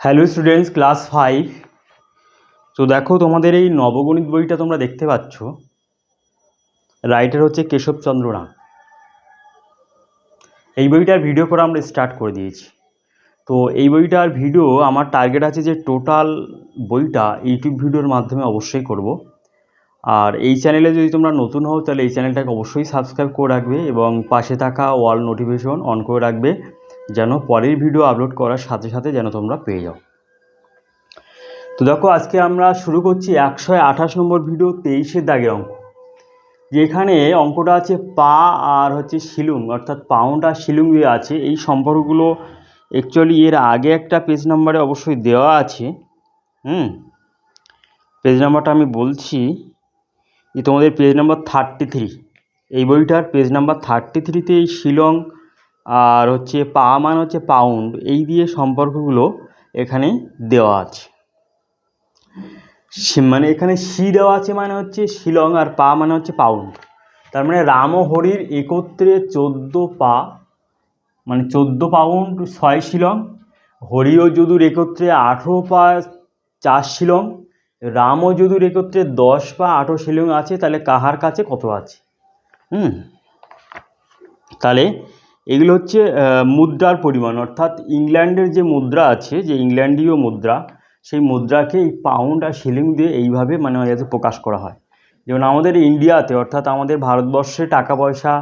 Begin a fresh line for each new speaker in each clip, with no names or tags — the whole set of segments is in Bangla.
হ্যালো স্টুডেন্টস ক্লাস ফাইভ তো দেখো তোমাদের এই নবগণিত বইটা তোমরা দেখতে পাচ্ছ। রাইটার হচ্ছে কেশবচন্দ্র রাম। এই বইটার ভিডিও করা আমরা স্টার্ট করে দিয়েছি। তো এই বইটার ভিডিও আমার টার্গেট আছে যে টোটাল বইটা ইউটিউব ভিডিওর মাধ্যমে অবশ্যই করব। আর এই চ্যানেলে যদি তোমরা নতুন হও, তাহলে এই চ্যানেলটাকে অবশ্যই সাবস্ক্রাইব করে রাখবে এবং পাশে থাকা ওয়াল নোটিফিকেশন অন করে রাখবে। যেন পরের ভিডিও আপলোড করার সাথে সাথে যেন তোমরা পেয়ে যাও। তো দেখো, আজকে আমরা শুরু করছি একশো আঠাশ নম্বর ভিডিও তেইশের দাগের অঙ্ক। যেখানে অঙ্কটা আছে পা আর হচ্ছে শিলুং অর্থাৎ পাউন্ড আর শিলুং দিয়ে আছে, এই সম্পর্কগুলো অ্যাকচুয়ালি এর আগে একটা পেজ নাম্বারে অবশ্যই দেওয়া আছে। হুম? পেজ নাম্বারটা আমি বলছি যে তোমাদের পেজ নাম্বার থার্টি থ্রি এই বইটার পেজ নাম্বার থার্টি থ্রিতে এই শিলং আর হচ্ছে পা মানে হচ্ছে পাউন্ড এই দিয়ে সম্পর্কগুলো এখানে দেওয়া আছে। মানে এখানে সি দেওয়া আছে মানে হচ্ছে শিলং আর পা মানে হচ্ছে পাউন্ড তার মানে রাম হরির একত্রে চোদ্দ পা মানে চোদ্দ পাউন্ড ছয় শিলং। হরি ও যদুর একত্রে আঠেরো পা, চার শিলং। রাম ও যদুর একত্রে দশ পা, আঠেরো শিলং আছে, তাহলে কাহার কাছে কত আছে? হুম। তাহলে এগুলো হচ্ছে মুদ্রার পরিমাণ। অর্থাৎ ইংল্যান্ডের যে মুদ্রা আছে, যে ইংল্যান্ডীয় মুদ্রা, সেই মুদ্রাকে এই পাউন্ড আর শিলিং দিয়ে এইভাবে মানে যাতে প্রকাশ করা হয়। যেমন আমাদের ইন্ডিয়াতে, অর্থাৎ আমাদের ভারতবর্ষে টাকা পয়সা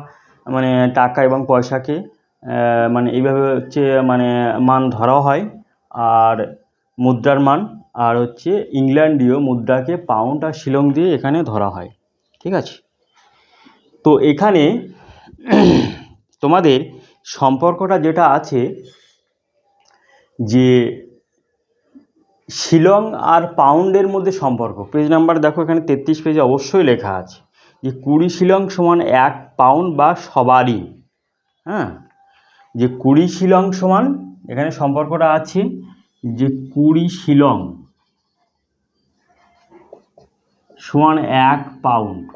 মানে টাকা এবং পয়সাকে মানে এইভাবে হচ্ছে মানে মান ধরা হয়। আর মুদ্রার মান, আর হচ্ছে ইংল্যান্ডীয় মুদ্রাকে পাউন্ড আর শিলং দিয়ে এখানে ধরা হয়। ঠিক আছে? তো এখানে তোমাদের সম্পর্কটা যেটা আছে যে শিলং আর পাউন্ডের মধ্যে সম্পর্ক। পেজ নাম্বার দেখো এখানে তেত্রিশ পেজে অবশ্যই লেখা আছে যে কুড়ি শিলং সমান এক পাউন্ড বা সবারই। হ্যাঁ? যে কুড়ি শিলং সমান, এখানে সম্পর্কটা আছে যে কুড়ি শিলং সমান এক পাউন্ড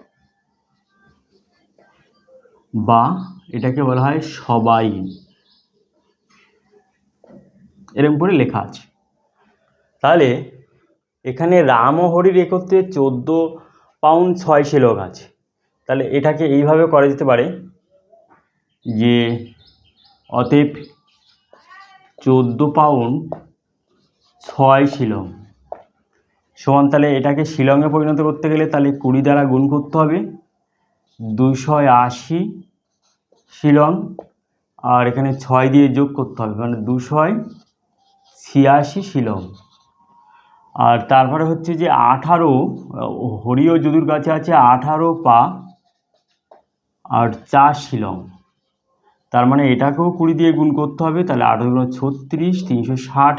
বা এটাকে বলা হয় সবাই। এরকম করে লেখা আছে। তাহলে এখানে রাম ও হরির একত্রে চোদ্দ পাউন্ড ছয় শিলক আছে। তাহলে এটাকে এইভাবে করা যেতে পারে যে অতএব চোদ্দ পাউন্ড ছয় শিলং। সমান তাহলে এটাকে শিলংয়ে পরিণত করতে গেলে তাহলে কুড়ি দ্বারা গুণ করতে হবে। দুশো আশি শিলং, আর এখানে ছয় দিয়ে যোগ করতে হবে মানে দুশোয় ছিয়াশি শিলং। আর তারপরে হচ্ছে যে আঠারো হরি ও যদুর কাছে আছে আঠারো পা আর চার শিলং। তার মানে এটাকেও কুড়ি দিয়ে গুণ করতে হবে, তাহলে আঠারো ছত্রিশ, তিনশো ষাট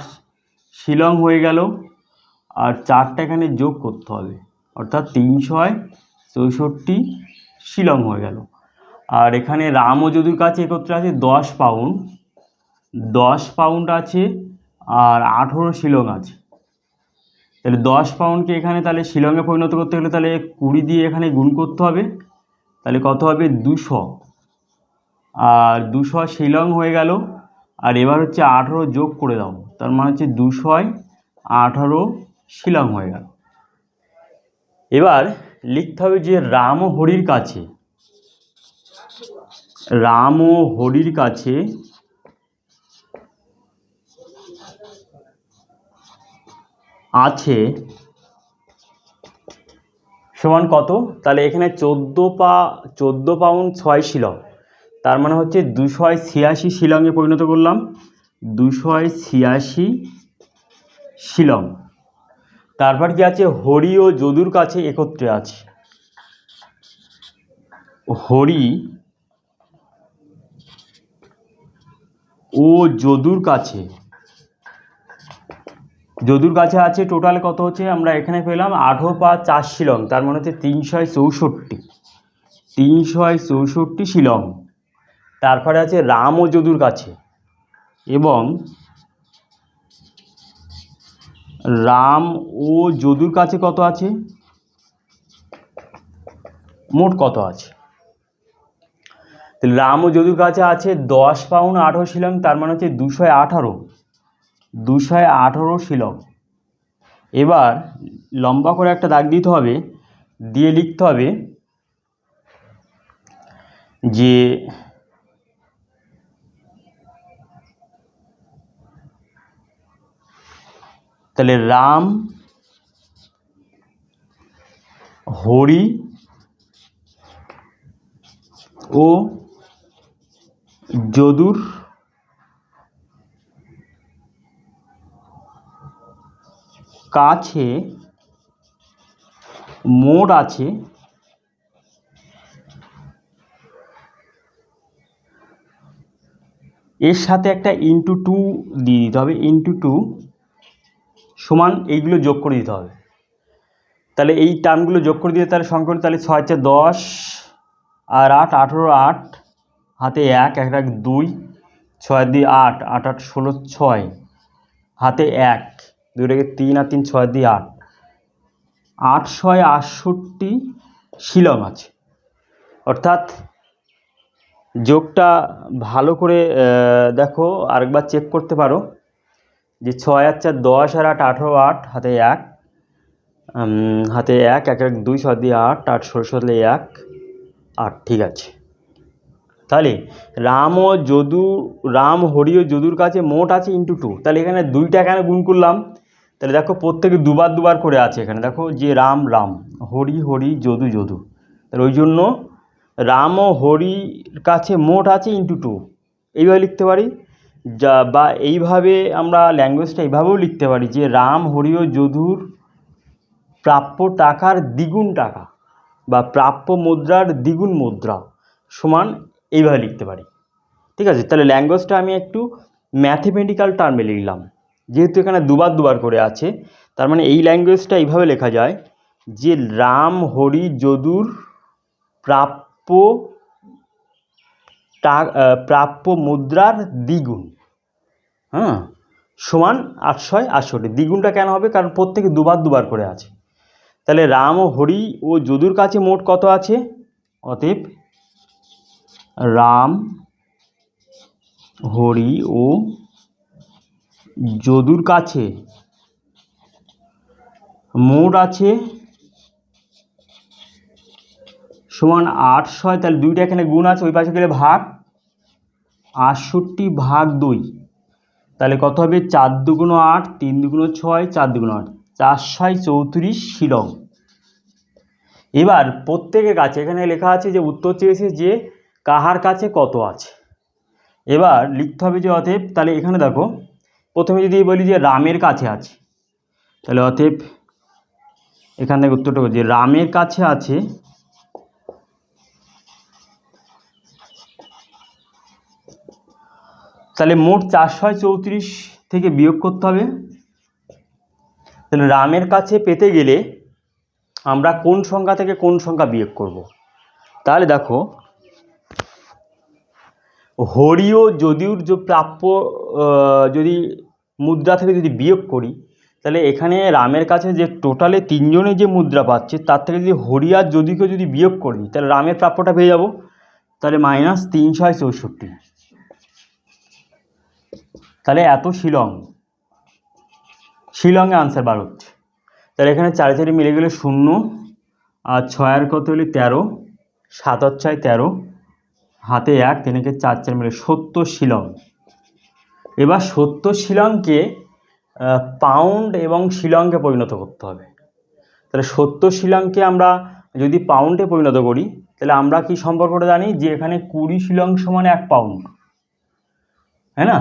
শিলং হয়ে গেল। আর চারটা এখানে যোগ করতে হবে, অর্থাৎ তিনশোয় চৌষট্টি শিলং হয়ে গেল। আর এখানে রাম ও যদুর কাছে একত্রে আছে, দশ পাউন্ড। দশ পাউন্ড আছে আর আঠেরো শিলং আছে। তাহলে দশ পাউন্ডকে এখানে তাহলে শিলংয়ে পরিণত করতে গেলে তাহলে কুড়ি দিয়ে এখানে গুণ করতে হবে। তাহলে কত হবে? দুশো। আর দুশো শিলং হয়ে গেল। আর এবার হচ্ছে আঠেরো যোগ করে দাও। তার মানে হচ্ছে দুশোয় আঠারো শিলং হয়ে গেল। এবার লিখতে হবে যে রাম হরির কাছে রাম ও হরির কাছে আছে। সমান কত? তাহলে এখানে চোদ্দ পা, চোদ্দ পাউন্ড ছয় শিলং। তার মানে হচ্ছে দুশোয় ছিয়াশি শিলংয়ে পরিণত করলাম। দুশোয় ছিয়াশি শিলং। তারপর কি আছে? হরি ও যদুর কাছে একত্রে আছে। হরি ও যদুর কাছে। যদুর কাছে আছে টোটাল কত হচ্ছে? আমরা এখানে পেলাম আঠেরো পা চার শিলং, তার মানে হচ্ছে তিনশয় চৌষট্টি। তিনশয় চৌষট্টি শিলং। তারপরে আছে রাম ও যদুর কাছে। এবং রাম ও যদুর কাছে কত আছে? মোট কত আছে? তাহলে রাম ও যদুর কাছে আছে দশ পাউন্ড আঠারো শিলং, তার মানে হচ্ছে দুশো আঠারো। দুশো আঠেরো শিলং। এবার লম্বা করে একটা দাগ দিতে হবে, দিয়ে লিখতে হবে যে তাহলে রাম হরি ও যদুর কাছে মোড় আছে এর সাথে একটা ইন্টু টু দিয়ে দিতে হবে ইন্টু টু সমান এইগুলো যোগ করে দিতে হবে। তাহলে এই টার্মগুলো যোগ করে দিয়ে তাহলে সংখ্যা তাহলে ছয় হচ্ছে দশ আর আট, আঠেরো আট হাতে এক এক এক, দুই, ছয় দিয়ে আট আট আট, ষোলো, ছয়। হাতে এক, দুই রেখে তিন, আর তিন, ছয় দিয়ে আট। আট, ছয়, আটষট্টি শিলং আছে। অর্থাৎ যোগটা ভালো করে দেখো, আরেকবার চেক করতে পারো যে ছয় আর চার, দশ আর আট, আঠেরো, আট, হাতে এক। হাতে এক এক এক, দুই, ছয় দিয়ে আট আট, ষোলো ষোলো, এক, আট, ঠিক আছে। তাহলে রাম ও যদু, রাম হরি ও যদুর কাছে মোট আছে ইন্টু টু তাহলে এখানে দুইটা এখানে গুণ করলাম? তাহলে দেখো প্রত্যেকে দুবার দুবার করে আছে এখানে। দেখো যে রাম রাম। হরি হরি, যদু যদু। তাহলে ওই জন্য রাম ও হরির কাছে মোট আছে ইন্টু টু এইভাবে লিখতে পারি? যা, বা এইভাবে আমরা ল্যাঙ্গুয়েজটা এইভাবেও লিখতে পারি যে রাম, হরি ও যদুর প্রাপ্য টাকার দ্বিগুণ টাকা বা প্রাপ্য মুদ্রার দ্বিগুণ মুদ্রা সমান এইভাবে লিখতে পারি। ঠিক আছে? তাহলে ল্যাঙ্গুয়েজটা আমি একটু ম্যাথমেটিক্যাল টার্মে লিখলাম। যেহেতু এখানে দুবার দুবার করে আছে, তার মানে এই ল্যাঙ্গুয়েজটা এইভাবে লেখা যায় যে রাম, হরি, যদুর প্রাপ্য প্রাপ্য মুদ্রার দ্বিগুণ। হ্যাঁ? সমান আটশয় আটষট্টি। দ্বিগুণটা কেন হবে? কারণ প্রত্যেকে দুবার দুবার করে আছে। তাহলে রাম, হরি ও যদুর কাছে মোট কত আছে? অতএব রাম, হরি ও যদুর কাছে। মোট আছে সমান আটশয় তাহলে দুইটা এখানে গুণ আছে, ওই পাশে গেলে ভাগ আটষট্টি ভাগ দুই। তাহলে কত হবে? চার দুগুণ আট, তিন দুগুণ ছয়, চার দুগুণ আট। চারশয় চৌত্রিশ শিলং। এবার প্রত্যেকের কাছে এখানে লেখা আছে যে, উত্তর চেয়েছে যে কাহার কাছে কত আছে এবার লিখতে হবে যে অতএব, তাহলে এখানে দেখো, প্রথমে যদি বলি যে রামের কাছে আছে, তাহলে অতএব এখান থেকে উত্তরটা বলছি রামের কাছে আছে, তাহলে মোট চারশো চৌত্রিশ থেকে বিয়োগ করতে হবে তাহলে রামের কাছে পেতে গেলে আমরা কোন সংখ্যা থেকে কোন সংখ্যা বিয়োগ করব। তাহলে দেখো হরিও যদিওর যে প্রাপ্য যদি মুদ্রা থেকে যদি বিয়োগ করি, তাহলে এখানে রামের কাছে যে টোটালে তিনজনে যে মুদ্রা পাচ্ছে, তার থেকে যদি হরি আর যদিকে যদি বিয়োগ করি, তাহলে রামের প্রাপ্যটা পেয়ে যাব, তাহলে মাইনাস তিনশো চৌষট্টি। তাহলে এত শিলং। শিলংয়ে আনসার বার হচ্ছে। তাহলে এখানে চারি চারি মিলে গেলে শূন্য, আর ছয়ের কত হলে তেরো, সাত আর ছয় তেরো হাতে এক তেনেকে চার চার মিলে সত্তর শিলং। এবার সত্তর শিলংকে পাউন্ড এবং শিলংকে পরিণত করতে হবে। তাহলে সত্তর শিলংকে আমরা যদি পাউন্ডে পরিণত করি, তাহলে আমরা কি সম্পর্কটা জানি? যে এখানে কুড়ি শিলং সমান এক পাউন্ড হ্যাঁ না?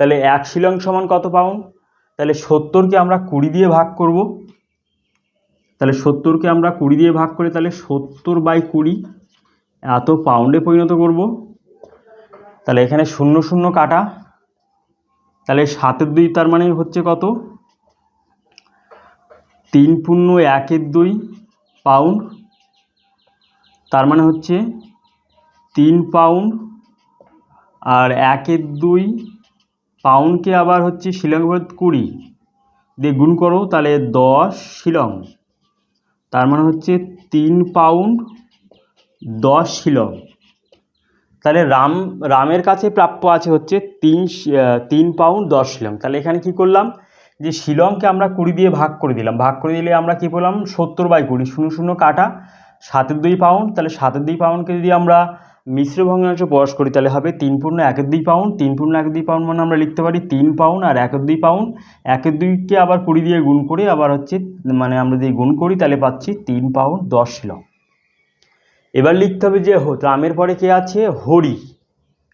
তাহলে এক শিলং সমান কত পাউন্ড তাহলে সত্তরকে আমরা কুড়ি দিয়ে ভাগ করব। তাহলে সত্তরকে আমরা কুড়ি দিয়ে ভাগ করি, তাহলে সত্তর বাই কুড়ি এত পাউন্ডে পরিণত করব। তাহলে এখানে শূন্য শূন্য কাটা। তাহলে সাতের দুই তার মানে হচ্ছে কত? তিন পূর্ণ একের দুই পাউন্ড তার মানে হচ্ছে তিন পাউন্ড আর একের দুই পাউন্ডকে আবার হচ্ছে শিলং কুড়ি। দিয়ে গুণ করো, তাহলে দশ শিলং। তার মানে হচ্ছে তিন পাউন্ড দশ শিলং। তাহলে রাম, রামের কাছে প্রাপ্য আছে হচ্ছে তিন তিন পাউন্ড দশ শিলং। তাহলে এখানে কি করলাম? যে শিলংকে আমরা কুড়ি দিয়ে ভাগ করে দিলাম। ভাগ করে দিলে আমরা কি পেলাম? সত্তর বাই কুড়ি, শূন্য শূন্য কাটা, সাতের দুই পাউন্ড। তাহলে সাতের দুই পাউন্ডকে যদি আমরা মিশ্র ভগ্নাংশ প্রকাশ করি, তাহলে হবে তিন পূর্ণ একের দুই পাউন্ড। তিন পূর্ণ একের দুই পাউন্ড মানে আমরা লিখতে পারি তিন পাউন্ড আর একের দুই পাউন্ড। একের দুইকে আবার কুড়ি দিয়ে গুণ করে আবার হচ্ছে মানে আমরা যদি গুণ করি, তাহলে পাচ্ছি তিন পাউন্ড দশ শিলং। এবার লিখতে হবে যে রামের পরে কে আছে? হরি।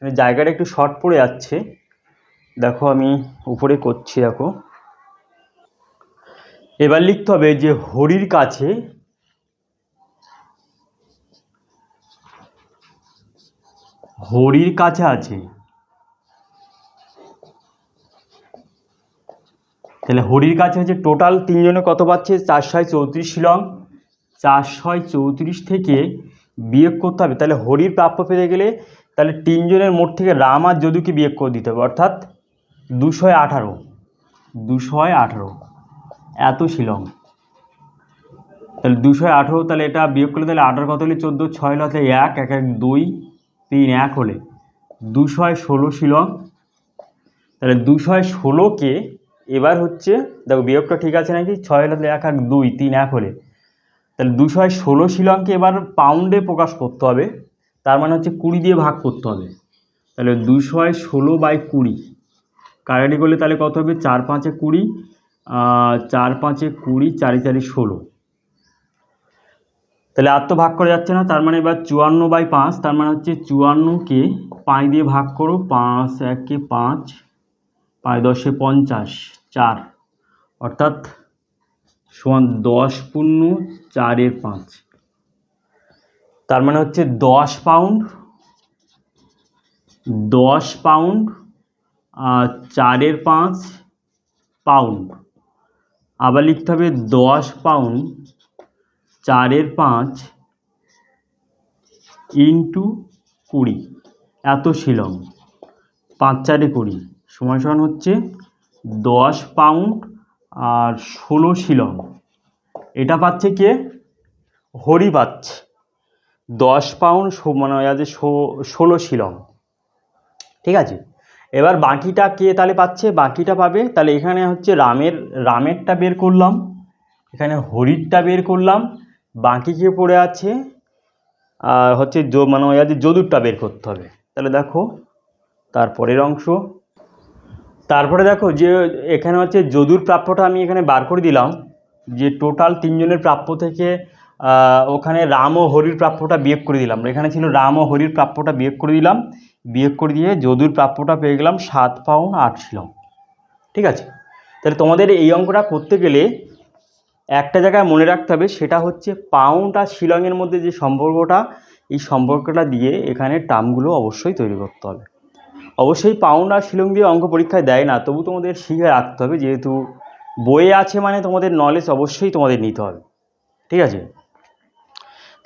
জায়গাটা একটু শর্ট পড়ে যাচ্ছে। দেখো আমি উপরে করছি, দেখো। এবার লিখতে হবে যে হরির কাছে হরির কাছে আছে। তাহলে হরির কাছে হচ্ছে টোটাল তিনজনে কত পাচ্ছে? চারশয় চৌত্রিশ শিলং চারশয় চৌত্রিশ থেকে বিয়োগ করতে হবে, তাহলে হরির প্রাপ্য পেতে গেলে তাহলে তিনজনের মোট থেকে রাম আর যদুকে বিয়োগ করে দিতে হবে, অর্থাৎ দুশয় আঠারো দুশয় আঠারো, এত শিলং। তাহলে দুশো আঠেরো, তাহলে এটা বিয়োগ করলে তাহলে আঠারো কত হলে? চোদ্দ, ছয় হলে এক এক এক, দুই, তিন, এক হলে। দুশয় ষোলো শিলং। তাহলে দুশয় ষোলোকে এবার হচ্ছে, দেখো বিয়োগটা ঠিক আছে নাকি? ছয় হলে এক এক, দুই, তিন, এক হলে। তাহলে দুশয় ষোলো শিলংকে এবার পাউন্ডে প্রকাশ করতে হবে। তার মানে হচ্ছে কুড়ি দিয়ে ভাগ করতে হবে। তাহলে দুশয় ষোলো বাই কুড়ি। কাটাটি করলে তাহলে কত হবে? চার পাঁচে কুড়ি চার পাঁচে কুড়ি, চারি চারি ষোলো। তাহলে আর তো ভাগ করা যাচ্ছে না, তার মানে এবার চুয়ান্ন বাই পাঁচ, তার মানে হচ্ছে চুয়ান্নকে পাঁচ দিয়ে ভাগ করো, পাঁচ, একে পাঁচ পাঁচ দশে পঞ্চাশ, চার। অর্থাৎ সমান দশ পূর্ণ চারের পাঁচ। তার মানে হচ্ছে দশ পাউন্ড দশ পাউন্ড আর চারের পাঁচ পাউন্ড আবার লিখতে হবে দশ পাউন্ড চারের পাঁচ ইন্টু কুড়ি। এত শিলং পাঁচ চারে কুড়ি। সমান সমান হচ্ছে দশ পাউন্ড আর ষোলো শিলং। এটা পাচ্ছে কে? হরি পাচ্ছে দশ পাউন্ড মানে আছে ষোলো শিলং। ঠিক আছে? এবার বাকিটা কে তাহলে পাচ্ছে? বাকিটা পাবে। তাহলে এখানে হচ্ছে রামের, রামেরটা বের করলাম। এখানে হরিরটা বের করলাম। বাকি কে পড়ে আছে? আর হচ্ছে মানে ওই আছে যদুরটা বের করতে হবে। তাহলে দেখো তারপরের অংশ। তারপরে দেখো যে এখানে হচ্ছে যদুর প্রাপ্যটা আমি এখানে বার করে দিলাম, যে টোটাল তিনজনের প্রাপ্য থেকে ওখানে রাম ও হরির প্রাপ্যটা বিয়োগ করে দিলাম। এখানে ছিল রাম ও হরির প্রাপ্যটা বিয়োগ করে দিলাম। বিয়োগ করে দিয়ে যদুর প্রাপ্যটা পেয়ে গেলাম সাত পাউন্ড আট শিলং ঠিক আছে? তাহলে তোমাদের এই অঙ্কটা করতে গেলে একটা জায়গায় মনে রাখতে হবে, সেটা হচ্ছে পাউন্ড আর শিলংয়ের মধ্যে যে সম্পর্কটা, এই সম্পর্কটা দিয়ে এখানে টার্মগুলো অবশ্যই তৈরি করতে হবে। অবশ্যই পাউন্ড আর শিলং দিয়ে অঙ্ক পরীক্ষায় দেয় না, তবু তোমাদের শিখে রাখতে হবে। যেহেতু বইয়ে আছে মানে তোমাদের নলেজ অবশ্যই তোমাদের নিতে হবে। ঠিক আছে?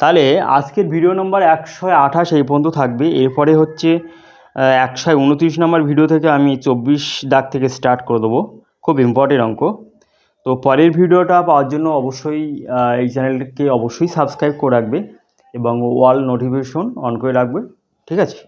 তাহলে আজকের ভিডিও নম্বর একশো আঠাশ এই পর্যন্ত থাকবে। এরপরে হচ্ছে একশো উনত্রিশ নম্বর ভিডিও থেকে আমি চব্বিশ দাগ থেকে স্টার্ট করে দেবো। খুব ইম্পর্টেন্ট অঙ্ক। তো পরের ভিডিওটা পাওয়ার জন্য অবশ্যই এই চ্যানেলকে অবশ্যই সাবস্ক্রাইব করে রাখবে এবং ওয়াল নোটিফিকেশন অন করে রাখবে। ঠিক আছে?